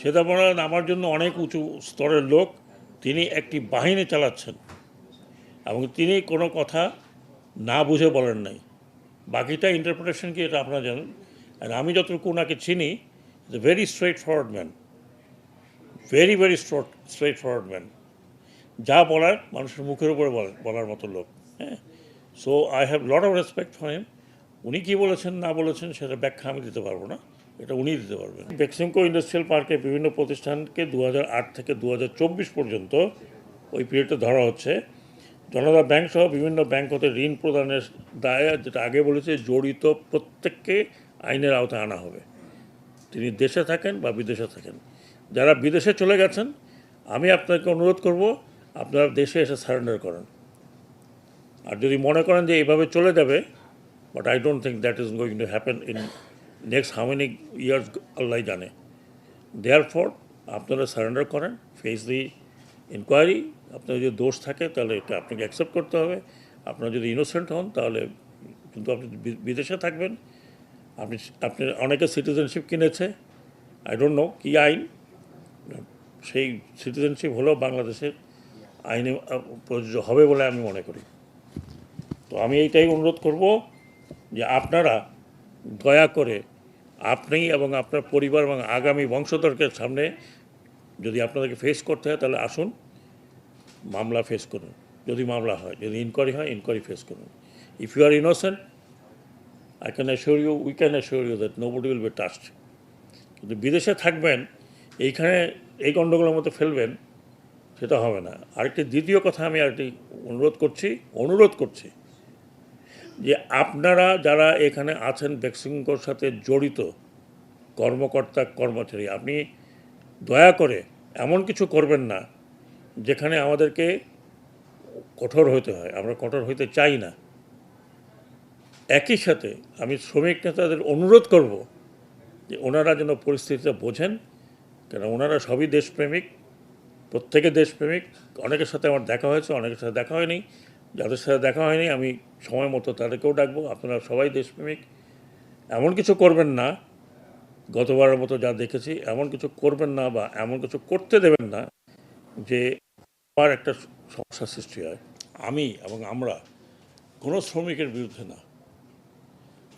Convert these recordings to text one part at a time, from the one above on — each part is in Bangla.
শ্বেতাবরণ আমার জন্য অনেক উঁচু স্তরের লোক তিনি একটি বাহিনী চালাচ্ছেন এবং তিনি কোনো কথা না বুঝে বলেন নাই। বাকিটা ইন্টারপ্রিটেশন কি এটা আপনারা জানেন? আর আমি যতটুকু ওনাকে চিনি very straightforward man very very straightforward man যা বলার মানুষের মুখের উপরে বল- বলার মতো লোক হ্যাঁ? So I have lot of respect for him উনি কী বলেছেন, না বলেছেন, সেটা ব্যাখ্যা আমি দিতে পারব না। এটা উনি দিতে পারবেন। বেক্সিমকো ইন্ডাস্ট্রিয়াল পার্কে বিভিন্ন প্রতিষ্ঠানকে দু হাজার আট থেকে দু হাজার চব্বিশ পর্যন্ত ওই পিরিয়ডটা ধরা হচ্ছে। জনতা ব্যাংক সহ বিভিন্ন ব্যাংক হতে ঋণ প্রদানের দায়, যেটা আগে বলেছে, জড়িত প্রত্যেককে আইনের আওতায় আনা হবে। তিনি দেশে থাকেন বা বিদেশে থাকেন। যারা বিদেশে চলে গেছেন, আমি আপনাকে অনুরোধ করব, আপনারা দেশে এসে সারেন্ডার করেন। আর যদি মনে করেন যে এইভাবে চলে যাবে but I don't think that is going to happen in next how many years আল্লাহ জানে দেয়ার ফর আপনারা সারেন্ডার করেন ফেস দি ইনকোয়ারি আপনার যদি দোষ থাকে, তাহলে এটা আপনাকে অ্যাকসেপ্ট করতে হবে। আপনার যদি ইনোসেন্ট হন, তাহলে কিন্তু আপনি বিদেশে থাকবেন। আপনি আপনি অনেকে সিটিজেনশিপ কিনেছে আই ডোন্ট নো কী আইন। সেই সিটিজেনশিপ হলেও বাংলাদেশের আইনে প্রযোজ্য হবে বলে আমি মনে করি। তো আমি এইটাই অনুরোধ করব যে আপনারা দয়া করে আপনি এবং আপনার পরিবার এবং আগামী বংশধরকে সামনে যদি আপনাদেরকে ফেস করতে হয়, তাহলে আসুন, মামলা ফেস করুন। যদি মামলা হয়, যদি ইনকোয়ারি হয় ইনকোয়ারি ফেস করুন। If you are innocent I can assure you we can assure you that nobody will be touched কিন্তু বিদেশে থাকবেন, এইখানে এই গণ্ডগোলের মতো ফেলবেন, সেটা হবে না। আরেকটি দ্বিতীয় কথা আমি আরেকটি অনুরোধ করছি অনুরোধ করছি যে আপনারা যারা এখানে আছেন ভ্যাকসিনকোর সাথে জড়িত, কর্মকর্তা, কর্মচারী, আপনি দয়া করে এমন কিছু করবেন না যেখানে আমাদেরকে কঠোর হতে হয়। আমরা কঠোর হইতে চাই না। একই সাথে আমি শ্রমিক নেতাদের অনুরোধ করব যে ওনারা যেন পরিস্থিতিটা বোঝেন, কেন ওনারা সবই দেশপ্রেমিক, প্রত্যেকে দেশপ্রেমিক। অনেকের সাথে আমার দেখা হয়েছে, অনেকের সাথে দেখা হয়নি। যাদের সাথে দেখা হয়নি, আমি সময় মতো তাদেরকেও ডাকবো, আপনারা সবাই দেশপ্রেমিক। এমন কিছু করবেন না, গতবারের মতো যা দেখেছি, এমন কিছু করবেন না বা এমন কিছু করতে দেবেন না যে আবার একটা সমস্যার সৃষ্টি হয়। আমি এবং আমরা কোনো শ্রমিকের বিরুদ্ধে না।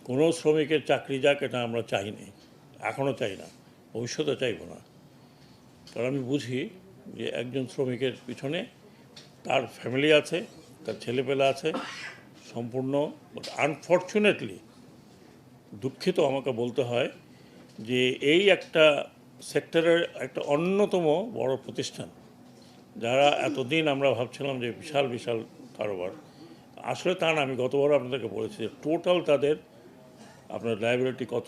কোনো শ্রমিকের চাকরি যাক, এটা আমরা চাইনি এখনও চাই না ভবিষ্যতে চাইব না। কারণ আমি বুঝি যে একজন শ্রমিকের পিছনে তার ফ্যামিলি আছে তার ছেলেপেলা আছে, সম্পূর্ণ আনফর্চুনেটলি দুঃখিত আমাকে বলতে হয় যে এই একটা সেক্টরের একটা অন্যতম বড় প্রতিষ্ঠান, যারা এতদিন আমরা ভাবছিলাম যে বিশাল বিশাল কারোবার। আসলে তা না, আমি গতবার আপনাদেরকে বলেছি যে টোটাল তাদের আপনার লাইবিলিটি কত।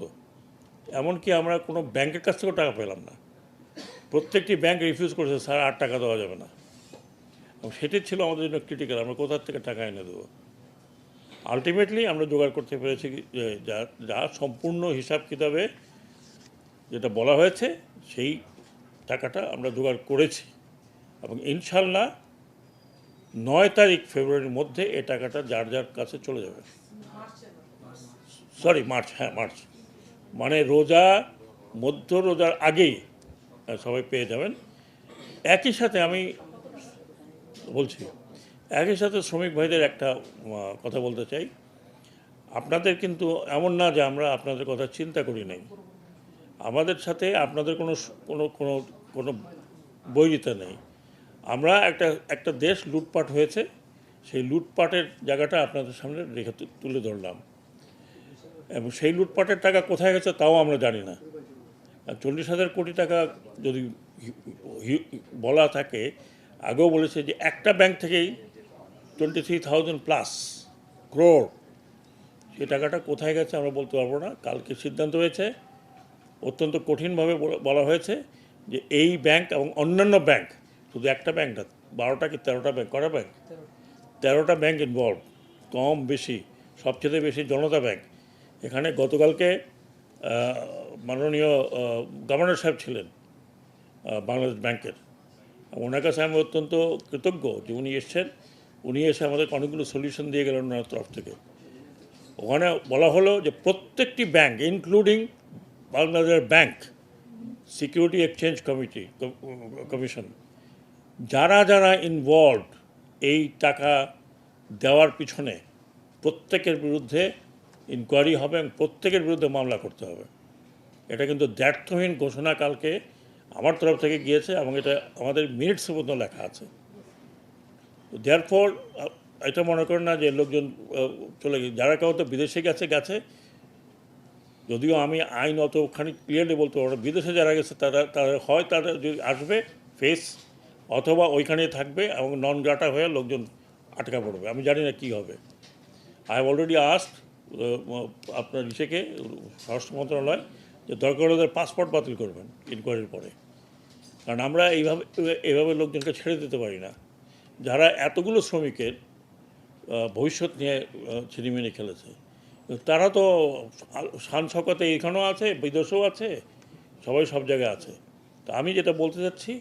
এমনকি আমরা কোনো ব্যাংকের কাছ থেকেও টাকা পেলাম না। প্রত্যেকটি ব্যাংক রিফিউজ করেছে, স্যার, আর টাকা দেওয়া যাবে না। এবং সেটি ছিল আমাদের জন্য ক্রিটিক্যাল আমরা কোথার থেকে টাকা এনে দেবো? আলটিমেটলি আমরা জোগাড় করতে পেরেছি যে যা সম্পূর্ণ হিসাব কিতাবে যেটা বলা হয়েছে, সেই টাকাটা আমরা জোগাড় করেছি। এবং ইনশাল্লাহ নয় তারিখ ফেব্রুয়ারির মধ্যে এ টাকাটা যার যার কাছে চলে যাবে। সরি মার্চ হ্যাঁ মার্চ মানে রোজা মধ্য রোজার আগেই সবাই পেয়ে যাবেন। একই সাথে আমি বলছি। একই সাথে শ্রমিক ভাইদের একটা কথা বলতে চাই। আপনাদের কিন্তু এমন না যে আমরা আপনাদের কথা চিন্তা করি নাই। আমাদের সাথে আপনাদের কোনো কোনো কোনো কোনো বৈরিতা নেই। আমরা একটা একটা দেশ লুটপাট হয়েছে, সেই লুটপাটের জায়গাটা আপনাদের সামনে রেখে তুলে ধরলাম। এবং সেই লুটপাটের টাকা কোথায় গেছে তাও আমরা জানি না। চল্লিশ হাজার কোটি টাকা যদি বলা থাকে আগেও বলেছে যে একটা ব্যাংক থেকেই twenty three thousand plus crore সেই টাকাটা কোথায় গেছে আমরা বলতে পারব না। কালকে সিদ্ধান্ত হয়েছে, অত্যন্ত কঠিনভাবে বলা হয়েছে যে এই ব্যাংক এবং অন্যান্য ব্যাংক শুধু একটা ব্যাংক না, বারোটা কি তেরোটা ব্যাংক কটা ব্যাংক তেরোটা ব্যাংক ইনভলভ কম বেশি, সবচেয়ে বেশি জনতা ব্যাংক এখানে গতকালকে মাননীয় গভর্নর সাহেব ছিলেন বাংলাদেশ ব্যাংকের। ওনার কাছে আমি অত্যন্ত কৃতজ্ঞ যে উনি এসছেন। উনি এসে আমাদের অনেকগুলো সলিউশন দিয়ে গেলেন ওনার তরফ থেকে। ওখানে বলা হলো যে প্রত্যেকটি bank including Bangladesh bank security exchange committee commission যারা যারা ইনভলভ এই টাকা দেওয়ার পিছনে প্রত্যেকের বিরুদ্ধে ইনকোয়ারি হবে এবং প্রত্যেকের বিরুদ্ধে মামলা করতে হবে। এটা কিন্তু দ্ব্যর্থহীন ঘোষণা কালকে আমার তরফ থেকে গিয়েছে এবং এটা আমাদের মিনিটসের মধ্যে লেখা আছে। দেয়ার ফর এটা মনে করেন না যে লোকজন চলে গেছে। যারা কাউ তো বিদেশে গেছে গেছে। যদিও আমি আইন অতখানি ক্লিয়ারলি বলতে পারব। বিদেশে যারা গেছে, তারা তারা হয়, তারা যদি আসবে ফেস অথবা ওইখানেই থাকবে এবং নন গ্রাটা হয়ে লোকজন আটকা পড়বে। আমি জানি না কী হবে। আই হ্যাভ অলরেডি আস্ট আপনার ইসেকে, স্বরাষ্ট্র মন্ত্রণালয় যে দরকার ওদের পাসপোর্ট বাতিল করবেন ইনকোয়ারির পরে। কারণ আমরা এইভাবে এইভাবে লোকজনকে ছেড়ে দিতে পারি না। যারা এতগুলো শ্রমিকের ভবিষ্যৎ নিয়ে ছিনিমিনি খেলেছে, তারা তো শান শকতে এখানেও আছে, বিদেশেও আছে, সবাই সব জায়গায় আছে। তো আমি যেটা বলতে চাচ্ছি,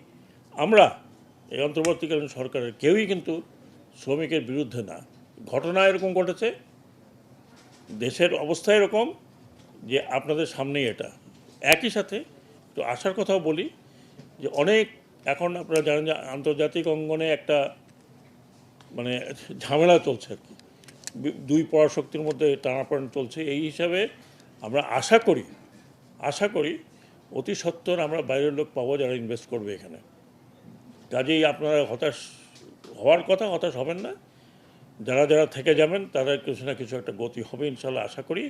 আমরা এই অন্তর্বর্তীকালীন সরকারের কেউই কিন্তু শ্রমিকের বিরুদ্ধে না। ঘটনা এরকম ঘটেছে, দেশের অবস্থা এরকম যে আপনাদের সামনেই এটা। একই সাথে তো আসার কথাও বলি যে অনেক এখন আপনারা জানেন যে আন্তর্জাতিক অঙ্গনে একটা মানে ঝামেলা চলছে আর কি। দুই পরাশক্তির মধ্যে টানাপড়েন চলছে। এই হিসাবে আমরা আশা করি আশা করি অতি সত্বর আমরা বাইরের লোক পাবো যারা ইনভেস্ট করবে এখানে। কাজেই আপনারা হতাশ হওয়ার কথা, হতাশ হবেন না। যারা যারা থেকে যাবেন তারা কিছু না কিছু একটা গতি হবে, ইনশাল্লাহ আশা করি।